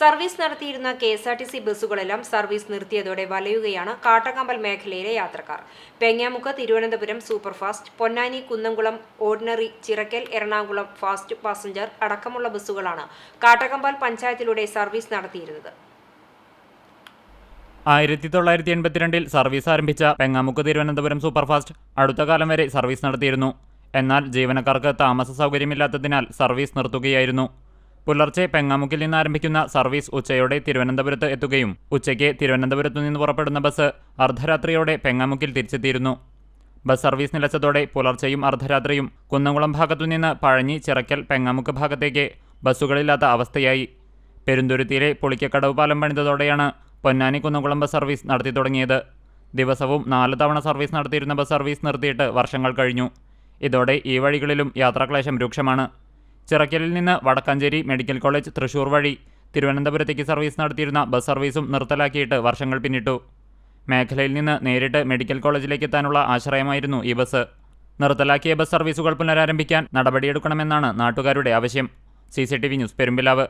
Service നടത്തിയിരുന്ന K S R T C ബസ്സുകളെല്ലാം service നിർത്തിയതോടെ വലയുകയാണ് കാട്ടകമ്പൽ മേഖലയിലെ യാത്രക്കാർ. Pengamukku Thiruvananthapuram superfast Ponnani Kunnamkulam ordinary Chirakkal Ernakulam fast passenger അടക്കമുള്ള ബസ്സുകളാണ് കാട്ടക്കമ്പൽ പഞ്ചായത്തിലൂടെ സർവീസ് നടത്തിയിരുന്നത്. ആയിരത്തി തൊള്ളായിരത്തി എൺപത്തിരണ്ടിൽ സർവീസ് ആരംഭിച്ച പെങ്ങാമുക്ക് തിരുവനന്തപുരം സൂപ്പർഫാസ്റ്റ് അടുത്ത കാലം വരെ സർവീസ് നടത്തിയിരുന്നു. എന്നാൽ ജീവനക്കാർക്ക് താമസ സൗകര്യമില്ലാത്തതിനാൽ സർവീസ് നിർത്തുകയായിരുന്നു. പുലർച്ചെ പെങ്ങാമുക്കിൽ നിന്ന് ആരംഭിക്കുന്ന സർവീസ് ഉച്ചയോടെ തിരുവനന്തപുരത്ത് എത്തുകയും ഉച്ചയ്ക്ക് തിരുവനന്തപുരത്തു നിന്ന് പുറപ്പെടുന്ന ബസ് അർദ്ധരാത്രിയോടെ പെങ്ങാമുക്കിൽ തിരിച്ചെത്തിയിരുന്നു. ബസ് സർവീസ് നിലച്ചതോടെ പുലർച്ചെയും അർദ്ധരാത്രിയും കുന്നംകുളം ഭാഗത്തുനിന്ന് പഴഞ്ഞി ചിറക്കൽ പെങ്ങാമുക്ക് ഭാഗത്തേക്ക് ബസ്സുകളില്ലാത്ത അവസ്ഥയായി. പെരുന്തുരുത്തിയിലെ പുളിക്കക്കടവ് പാലം പണിതതോടെയാണ് പൊന്നാനി കുന്നംകുളം ബസ് സർവീസ് നടത്തി തുടങ്ങിയത്. ദിവസവും നാല് തവണ സർവീസ് നടത്തിയിരുന്ന ബസ് സർവീസ് നിർത്തിയിട്ട് വർഷങ്ങൾ കഴിഞ്ഞു. ഇതോടെ ഈ വഴികളിലും യാത്രാക്ലേശം രൂക്ഷമാണ്. ചിറക്കലിൽ നിന്ന് വടക്കാഞ്ചേരി മെഡിക്കൽ കോളേജ് തൃശൂർ വഴി തിരുവനന്തപുരത്തേക്ക് സർവീസ് നടത്തിയിരുന്ന ബസ് സർവീസും നിർത്തലാക്കിയിട്ട് വർഷങ്ങൾ പിന്നിട്ടു. മേഖലയിൽ നിന്ന് നേരിട്ട് മെഡിക്കൽ കോളേജിലേക്ക് എത്താനുള്ള ആശ്രയമായിരുന്നു ഈ ബസ്. നിർത്തലാക്കിയ ബസ് സർവീസുകൾ പുനരാരംഭിക്കാൻ നടപടിയെടുക്കണമെന്നാണ് നാട്ടുകാരുടെ ആവശ്യം. C C T V news Perumpilavu.